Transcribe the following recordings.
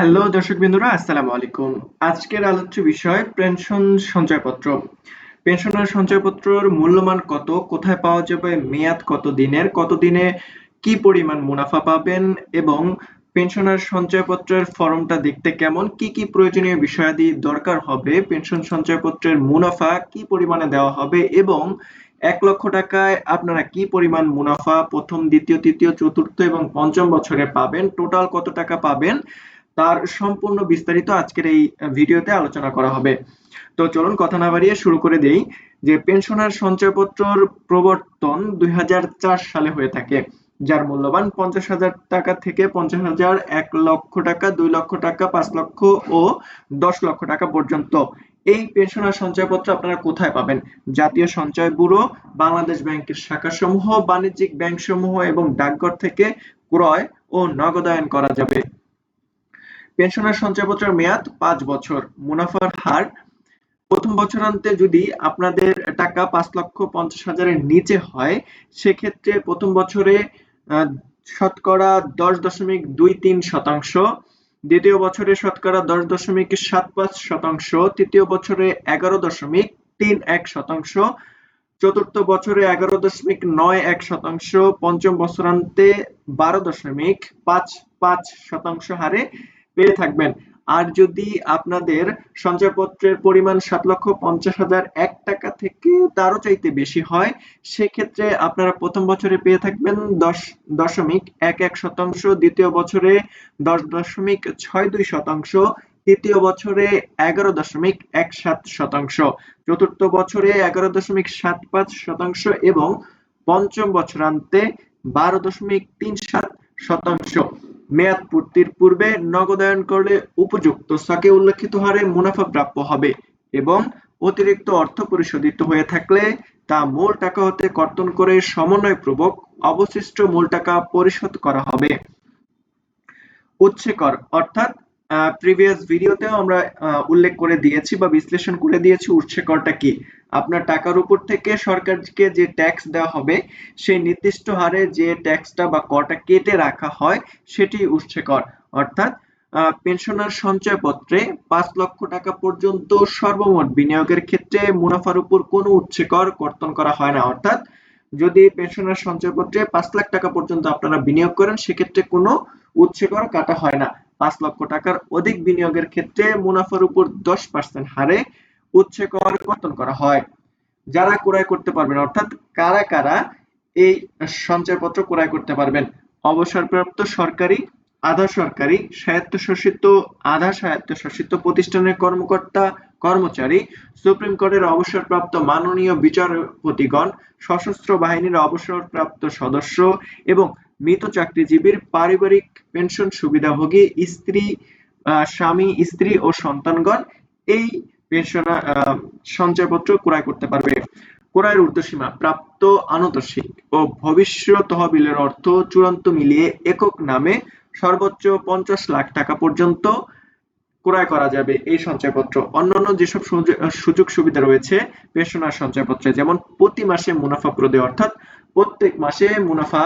Hello, দর্শক বিন্দুরা, আসসালামু আলাইকুম। আজকের আলোচ্য বিষয়, পেনশন সঞ্চয়পত্র। পেনশনের সঞ্চয়পত্রের মূল্যমান কত, কোথায় পাওয়া যাবে, মেয়াদ কত দিনের, কত দিনে কি পরিমাণ মুনাফা পাবেন, এবং পেনশনের সঞ্চয়পত্রের ফর্মটা দেখতে কেমন, কি কি প্রয়োজনীয় বিষয়াদি দরকার হবে, পেনশন সঞ্চয়পত্রের মুনাফা কি পরিমাণে দেওয়া হবে, এবং এক লক্ষ টাকায় আপনারা কি পরিমাণ মুনাফা প্রথম, দ্বিতীয়, তৃতীয়, চতুর্থ এবং পঞ্চম বছরে পাবেন, টোটাল কত টাকা পাবেন তার সম্পূর্ণ বিস্তারিত আজকের এই ভিডিওতে আলোচনা করা হবে। তো চলুন কথা না বাড়িয়ে শুরু করে দেই যে পেনশনার সঞ্চয়পত্রর প্রবর্তন দুই হাজার চার সালে হয়ে থাকে, যার মূল্যবান পঞ্চাশ হাজার টাকা থেকে পঞ্চাশ হাজার এক লক্ষ টাকা, দুই লক্ষ টাকা, পাঁচ লক্ষ ও দশ লক্ষ টাকা পর্যন্ত। এই পেনশনার সঞ্চয়পত্র আপনারা কোথায় পাবেন? জাতীয় সঞ্চয় ব্যুরো, বাংলাদেশ ব্যাংকের শাখাসমূহ, বাণিজ্যিক ব্যাংক সমূহ এবং ডাকঘর থেকে ক্রয় ও নগদায়ন করা যাবে। পেনশনের সঞ্চয়পত্রের মেয়াদ পাঁচ বছর, মুনাফার হার প্রথম বছরান্তে যদি আপনাদের টাকা পাঁচ লক্ষ পঞ্চাশ হাজারের নিচে হয়, সেক্ষেত্রে প্রথম বছরে শতকরা দশ দশমিক দুই তিন শতাংশ, দ্বিতীয় বছরে শতকরা দশ দশমিক সাত পাঁচ শতাংশ, তৃতীয় বছরে এগারো দশমিক তিন এক শতাংশ, চতুর্থ বছরে এগারো দশমিক নয় এক শতাংশ, পঞ্চম বছরান্তে বারো দশমিক পাঁচ পাঁচ শতাংশ হারে পেয়ে থাকবেন। আর যদি আপনাদের সঞ্চয়পত্রের পরিমাণ সাত লক্ষ পঞ্চাশ হাজার এক টাকা থেকে তারও চাইতে বেশি হয়, সেক্ষেত্রে আপনারা প্রথম বছরে পেয়ে থাকবেন দশ দশমিক এক এক শতাংশ, দ্বিতীয় বছরে দশ দশমিক ছয় দুই শতাংশ, তৃতীয় বছরে এগারো দশমিক এক সাত শতাংশ, চতুর্থ বছরে এগারো দশমিক সাত পাঁচ শতাংশ এবং পঞ্চম বছরান্তে বারো দশমিক তিন সাত শতাংশ। মেয়াদ পূর্তির পূর্বে নগদায়ন করলে উপযুক্ত স্টকে উল্লেখিত হারে মুনাফা প্রাপ্য হবে এবং অতিরিক্ত অর্থ পরিশোধিত হয়ে থাকলে তা মূল টাকা হতে কর্তন করে সমন্বয়পূর্বক অবশিষ্ট মূল টাকা পরিশোধ করা হবে। উচ্ছেকর অর্থাৎ প্রিভিয়াস ভিডিওতেও আমরা উল্লেখ করে দিয়েছি বা বিশ্লেষণ করে দিয়েছি উৎসে করটা কি? আপনার টাকার উপর থেকে সরকারকে যে ট্যাক্স দেওয়া হবে, সেই নির্দিষ্ট হারে যে ট্যাক্সটা বা করটা কেটে রাখা হয়, সেটি উৎসে কর অর্থাৎ পেনশনার সঞ্চয়পত্রে পাঁচ লক্ষ টাকা পর্যন্ত সর্বমোট বিনিয়োগের ক্ষেত্রে মুনাফার উপর কোনো উৎসে কর কর্তন করা হয় না। অর্থাৎ, যদি পেনশনার সঞ্চয়পত্রে পাঁচ লাখ টাকা পর্যন্ত আপনারা বিনিয়োগ করেন, সেক্ষেত্রে কোনো উৎসে কর কাটা হয় না। পাঁচ লক্ষ টাকার অধিক বিনিয়োগের ক্ষেত্রে মুনাফার উপর দশ পার্সেন্ট হারে উচ্ছে কর কর্তন করা হয়। যারা ক্রয় করতে পারবেন, অর্থাৎ কারা কারা এই সঞ্চয়পত্র ক্রয় করতে পারবেন? অবসরপ্রাপ্ত সরকারি, আধা সরকারি, স্বায়ত্তশাসিত, আধা স্বায়ত্তশাসিত প্রতিষ্ঠানের কর্মকর্তা, কর্মচারী, সুপ্রিম কোর্টের অবসরপ্রাপ্ত মাননীয় বিচারপতিগণ, সশস্ত্র বাহিনীর অবসরপ্রাপ্ত সদস্য এবং মৃত চাকরিজীবীর পারিবারিক পেনশন সুবিধাভোগী স্ত্রী স্বামী, স্ত্রী ও সন্তানগণ, এই পেনশন সঞ্চয়পত্র ক্রয় করতে পারবে। ক্রয়ের ঊর্ধ্বসীমা, প্রাপ্ত আনুতোষিক ও ভবিষ্যৎ তহবিলের অর্থ চূড়ান্ত মিলিয়ে একক নামে সর্বোচ্চ পঞ্চাশ লাখ টাকা পর্যন্ত ক্রয় করা যাবে এই সঞ্চয়পত্র। অন্যান্য যেসব সুযোগ সুবিধা রয়েছে, পেনশনার সঞ্চয়পত্রে, যেমন প্রতি মাসে মুনাফা প্রদে, অর্থাৎ প্রত্যেক মাসে মুনাফা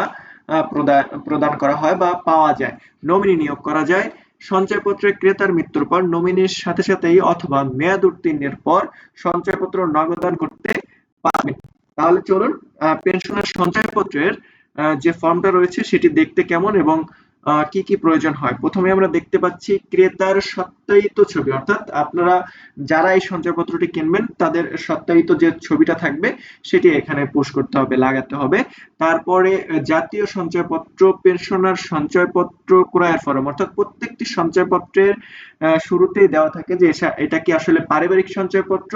প্রদান করা হয় বা পাওয়া যায়। নমিনি নিয়োগ করা যায়। সঞ্চয়পত্রে ক্রেতার মৃত্যুর পর নমিনির সাথে সাথেই অথবা মেয়াদ উত্তীর্ণের পর সঞ্চয়পত্র নগদান করতে পারবেন তাহলে চলুন পেনশনের সঞ্চয়পত্রের যে ফর্মটা রয়েছে সেটি দেখতে কেমন এবং কি কি প্রয়োজন হয়? প্রথমে আমরা দেখতে পাচ্ছি ক্রেতার সত্যায়িত ছবি। অর্থাৎ আপনারা যারা এই সঞ্চয়পত্রটি কিনবেন, তাদের সত্যায়িত যে ছবিটা থাকবে, সেটি এখানে পোস্ট করতে হবে, লাগাতে হবে। তারপরে জাতীয় সঞ্চয়পত্র, পেনশনার সঞ্চয়পত্র, ক্রয়ের ফরম। অর্থাৎ প্রত্যেকটি সঞ্চয়পত্রের শুরুতেই দেওয়া থাকে যে এটা কি আসলে পারিবারিক সঞ্চয়পত্র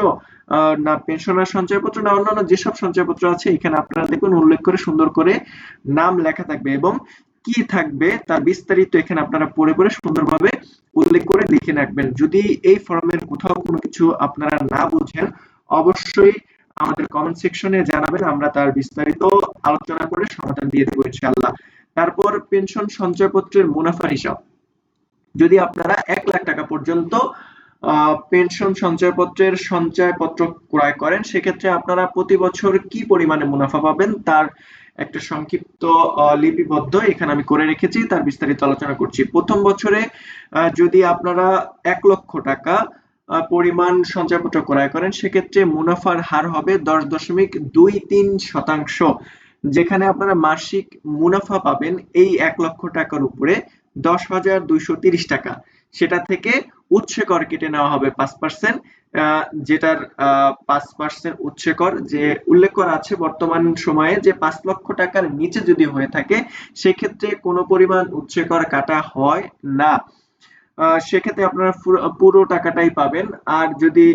না পেনশনার সঞ্চয়পত্র, না অন্যান্য যেসব সঞ্চয়পত্র আছে, এখানে আপনারা দেখুন, উল্লেখ করে সুন্দর করে নাম লেখা থাকবে এবং কি থাকবে তার বিস্তারিত এখানে আপনারা পড়ে পড়ে সুন্দরভাবে উল্লেখ করে লিখে রাখবেন। যদি এই ফর্মের কোথাও কোনো কিছু আপনারা না বুঝেন, অবশ্যই আমাদের কমেন্ট সেকশনে জানাবেন, আমরা তার বিস্তারিত আলোচনা করে সমাধান দিয়ে দেবো ইনশাআল্লাহ। তারপর পেনশন সঞ্চয়পত্রের মুনাফা হিসাব। যদি আপনারা এক লাখ টাকা পর্যন্ত পেনশন সঞ্চয়পত্রের সঞ্চয়পত্র ক্রয় করেন, সেক্ষেত্রে আপনারা প্রতি বছর কি পরিমাণে মুনাফা পাবেন তার একটা সংক্ষিপ্ত লিপিবদ্ধ। এখানে আমি করে রেখেছি, তার বিস্তারিত আলোচনা করছি। প্রথম বছরে যদি আপনারা এক লক্ষ টাকা পরিমাণ সঞ্চয়পত্র ক্রয় করেন, সেক্ষেত্রে মুনাফার হার হবে দশ দশমিক দুই তিন শতাংশ। যেখানে আপনারা মাসিক মুনাফা পাবেন এই এক লক্ষ টাকার উপরে দশ হাজার দুইশো তিরিশ টাকা। সেটা থেকে উৎসে কর কেটে নেওয়া হবে পাঁচ পার্সেন্ট যেটার পাঁচ পার্সেন্ট উচ্ছে কর যে উল্লেখ করা আছে বর্তমান সময়ে যে পাঁচ লক্ষ টাকার নিচে যদি হয়ে থাকে, সেক্ষেত্রে কোনো পরিমাণ উচ্ছে কর কাটা হয় না। সেক্ষেত্রে আপনারা পুরো- টাকাটাই পাবেন। আর যদি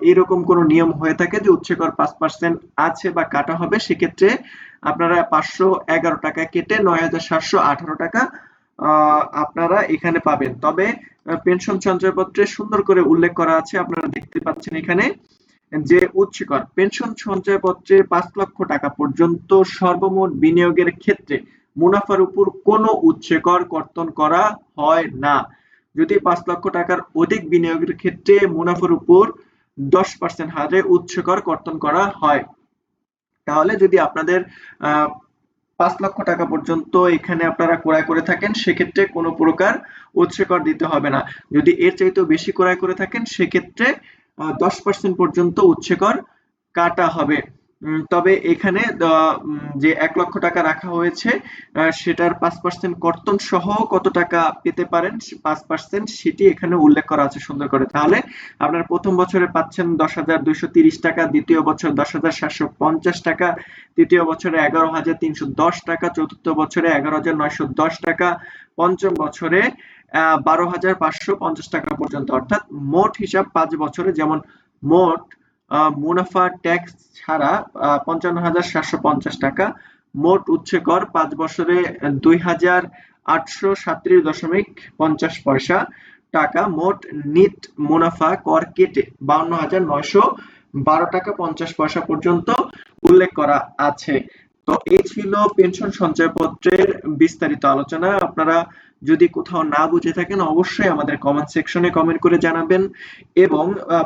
এরকম কোনো নিয়ম হয়ে থাকে যে উৎসেকর পাঁচ পার্সেন্ট আছে বা কাটা হবে, সেক্ষেত্রে আপনারা পাঁচশো এগারো টাকা কেটে নয় হাজার সাতশো আঠারো টাকা আপনারা এখানে পাবেন। তবে পেনশন সঞ্চয়পত্রে সুন্দর করে উল্লেখ করা আছে আপনারা দেখতে পাচ্ছেন এখানে যে উৎসেকর পেনশন সঞ্চয়পত্রে পাঁচ লক্ষ টাকা পর্যন্ত সর্বমোট বিনিয়োগের ক্ষেত্রে মুনাফার উপর কোনো উৎসেকর কর্তন করা হয় না। যদি পাঁচ লক্ষ টাকার অধিক বিনিয়োগের ক্ষেত্রে মুনাফার উপর দশ পার্সেন্ট হারে উৎসকর কর্তন করা হয় তাহলে যদি আপনাদের আহ, পাঁচ লক্ষ টাকা পর্যন্ত এখানে আপনারা ক্রয় করে থাকেন, সেক্ষেত্রে কোনো প্রকার উৎসকর দিতে হবে না। যদি এর চাইতেও বেশি ক্রয় করে থাকেন, সেক্ষেত্রে দশ পার্সেন্ট পর্যন্ত উৎসকর কাটা হবে। তবে এখানে যে এক লক্ষ টাকা রাখা হয়েছে সেটার পাঁচ পার্সেন্ট কর্তন সহ কত টাকা পেতে পারেন পাঁচ পার্সেন্ট সেটি এখানে উল্লেখ করা আছে সুন্দর করে। তাহলে আপনার প্রথম বছরে পাচ্ছেন দশ হাজার দুইশো তিরিশ টাকা, দ্বিতীয় বছর দশ হাজার সাতশো পঞ্চাশ টাকা, তৃতীয় বছরে এগারো হাজার তিনশো দশ টাকা, চতুর্থ বছরে এগারো হাজার নয়শো দশ টাকা, পঞ্চম বছরে বারো হাজার পাঁচশো পঞ্চাশ টাকা পর্যন্ত। অর্থাৎ মোট হিসাব পাঁচ বছরে, যেমন মোট মুনাফা ট্যাক্স ছাড়া পঞ্চান্ন হাজার সাতশো পঞ্চাশ টাকা। মোট উচ্ছে কর পাঁচ বছরে দুই হাজার আটশো সাতত্রিশ দশমিক পঞ্চাশ পয়সা টাকা। মোট নিট মুনাফা কর কেটে বাউন্ন হাজার নয়শো বারো টাকা পঞ্চাশ পয়সা পর্যন্ত উল্লেখ করা আছে। তো এই ছিল পেনশন সঞ্চয়পত্রের বিস্তারিত আলোচনা। আপনারা যদি কোথাও না বুঝে থাকেন, অবশ্যই আমাদের কমেন্ট সেকশনে কমেন্ট করে জানাবেন এবং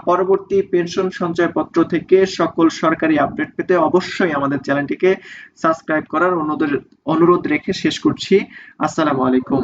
পরবর্তী পেনশন সঞ্চয়পত্র থেকে সকল সরকারি আপডেট পেতে অবশ্যই আমাদের চ্যানেলটিকে সাবস্ক্রাইব করার অনুরোধ অনুরোধ রেখে শেষ করছি। আসসালামু আলাইকুম।